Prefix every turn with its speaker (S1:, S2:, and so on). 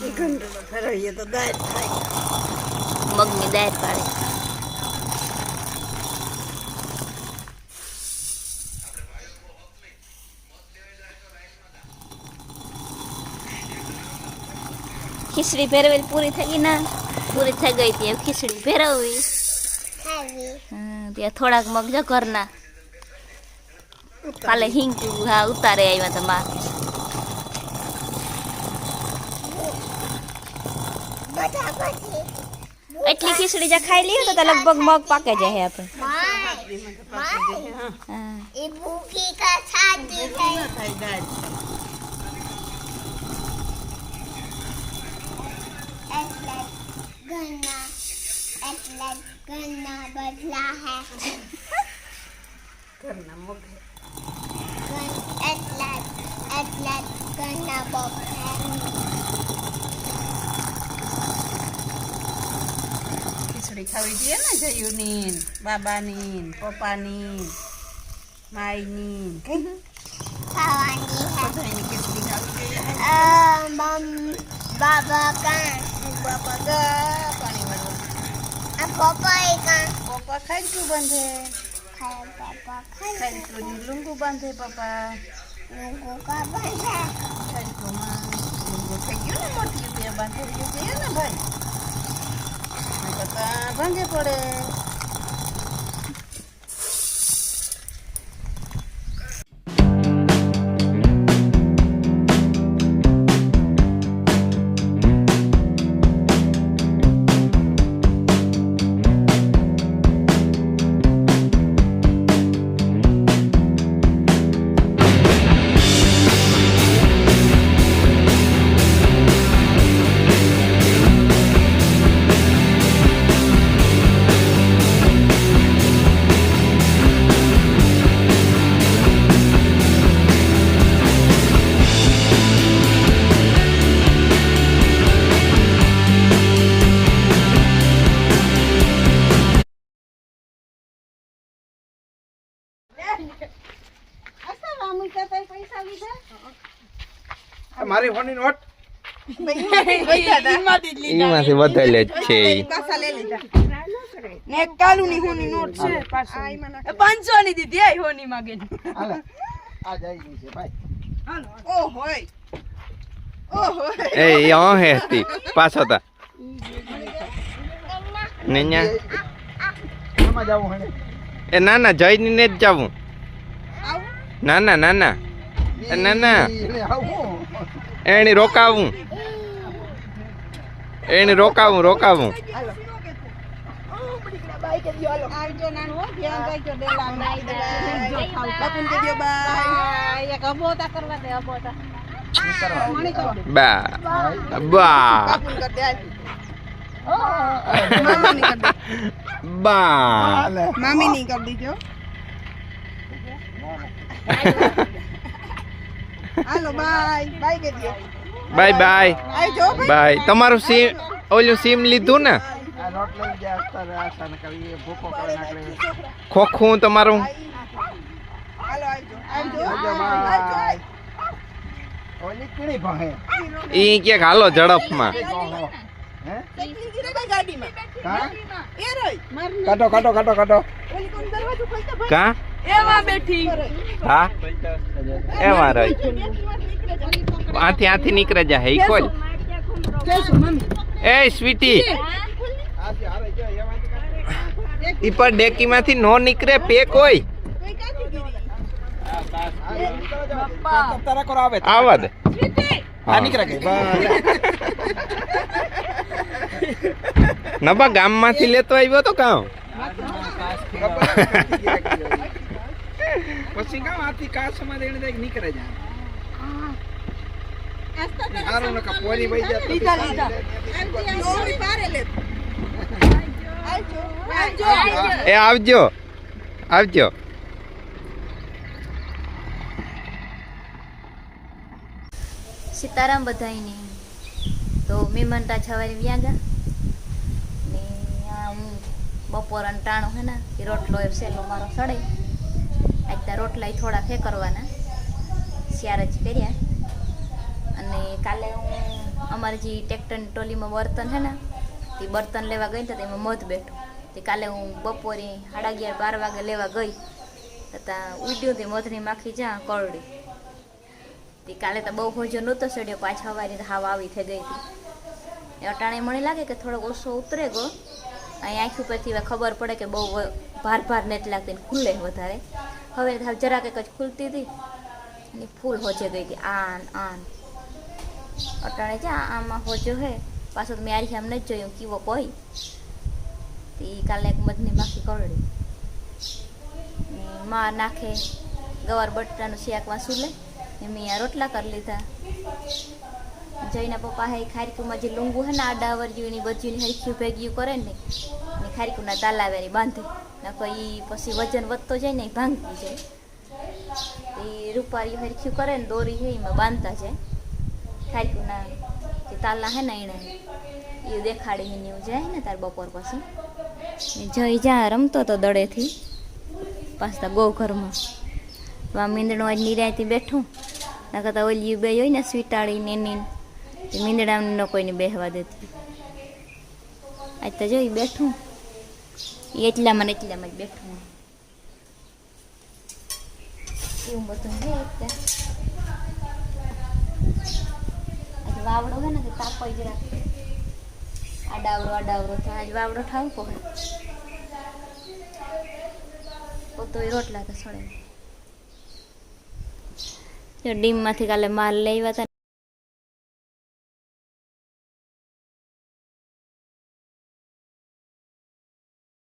S1: ઘંટડો
S2: મગની દાળ પાડે ખીચડી ભેરવેલી પૂરી થઈ ગઈ ના? પૂરી થઈ ગઈ હતી ખીચડી ભેરવવી. ત્યાં થોડાક મગ જો ઘરના. કાલે હિંગ હા ઉતારે આવ્યા
S3: તમારે
S2: એટલી ખીચડી જે ખાઈ લઈએ તો લગભગ મગ પાકે જાય આપણે.
S1: ઘરના
S3: એટલે ઘરના બદલા હે
S1: ઘરના મગ
S3: એટલે એટલે
S1: ઘરના બગ
S3: હે હે
S1: બધાયની ખીચડી ખાવી જોઈએ
S3: અ મમ બાબા કાં
S1: બાપા ગા પાણી વાળવા
S3: આ પપ્પા કાં
S1: પપ્પા ખાઈતું બાંધે
S3: ખાય બાબા ખાય
S1: ખાઈતું લુંગુ બાંધે પપ્પા
S3: લોકો કા બંધે
S1: ખાઈતુંમાં લુંગુ થઈ ગયું ને મોટી ત્યાં બાંધે જોઈએ ને ભાઈ નહીંતર તો આ
S4: મારી ફોનની નોટ?
S5: એમાંથી વધારે જ છે.
S6: ને હોની નોટ છે પાંચસો ની દીધી આ હોની માગે
S4: આ જાય છે ભાઈ.
S6: ઓ હોય.
S5: એ હતી. પાછો તા. ને ન્યા
S4: આમાં જવું હણે
S5: એ ના? ના જઈને ને જ જાવું. ના ના ના ના ના ના.
S4: એને
S5: રોકાવું. એની રોકાવું રોકાવું. બા બા. બા.
S4: હાલે.
S6: મામીની કર દીજો હાલો બાય બાય કહેજો
S5: બાય બાય બાય તમારું સીમ ઓલું સીમ લીધું ને? ખોખું તમારું. ઈ ક્યાંક હાલો ઝડપમાં.
S4: હે?
S6: કેટલી ગીરે કઈ
S4: કા?
S6: એમાં બેઠી.
S5: હા? એમાં રહી. આથી આથી નીકળે જા હે ખોલ. એ સ્વીટી. ઈ પર ડેકીમાંથી નો નીકળે પેક હોય.
S6: કઈ
S4: આવે
S5: દે.
S4: આ નીકળે ગઈ
S5: નબા ગામમાંથી લેતો આવ્યો તો કામ
S6: લીધા લીધા દોરી પારે લે. આવજો. આવજો.
S5: એ આવજો. આવજો.
S2: સીતારામ બધાયને. તો મહેમાનતા છવારે વ્યા ગયા. ને હું બપોર અને ટાણું હે ને એ રોટલો એ સહેલો મારો સડે આજ ત્યાં રોટલા થોડા ફેંકરવાના શિયાર જ કર્યા. અને કાલે હું અમારી જે ટ્રેક્ટરની ટોલીમાં બર્તન છે ને, તે બર્તન લેવા ગઈ તો એમાં મધ બેઠું. તે કાલે હું બપોરે સાડા અગિયાર, બાર વાગે લેવા ગઈ. ત્યાં ઉડ્યું તે મધની માખી જ્યાં કરડી. તે કાલે તો બહુ હોજો નહોતો ચડ્યો પાછા વારી હાવ આવી થઈ ગઈ હતી. અટાણે મને લાગે કે થોડોક ઓછો ઉતરે ગયો અહીં આંખ ઉપરથી ખબર પડે કે બહુ ભાર ભાર નેટ લાગતી ખુલ્લે વધારે. હવે હાવ જરાક એક જ ખુલતી હતી અને ફૂલ હોજે ગઈ હતી આન આન. અટાણે જા આમાં હોજો હે. પાછો મેં આરી આમ નથી જોયું, કીવો કોઈ તો એ કાલે એક મધની માખી કરડી. માં નાખે ગવાર બટાનું શિયાકમાં સુલે ને મેં રોટલા કરી લીધા. જઈને પપ્પા હે, ખારીકુમાં જે લુંગુ હે ને આડાવર ડાવર જેવી બધી હરખ્યું ભેગ્યું કરે ને ખારીકુના તાલાવેરી બાંધે. નકર એ પછી વજન વધતો જાય ને એ ભાંગતી જાય. એ રૂપારી હરખ્યું કરે ને દોરી છે એમાં બાંધતા જાય. ખારીકુના જે તાલા હે ને એણે એ દેખાડી ને એવું જાય ને તાર બપોર પછી. જઈ જા રમતો તો દડેથી પાછતા ગો ઘરમાં. તો આ મીંદડું આજ નિરાયથી બેઠું. ના કરતા ઓલી બે હોય ને સ્વીટાળી ને એની મીંદડાને ન કોઈને બેહવા દેતી. આજ તો જોઈ બેઠું. ઈ એટલામાં ને એટલામાં જ બેઠું એવું બધું છે અત્યારે આજે વાવડો હે ને તો તાપાઈ જરાક આડાવડો આડાવડો તો આજ વાવડો ઠાવકો હે પોતો રોટલા તો સળે જો ડીમમાંથી કાલે માલ લઈ આવ્યા હતા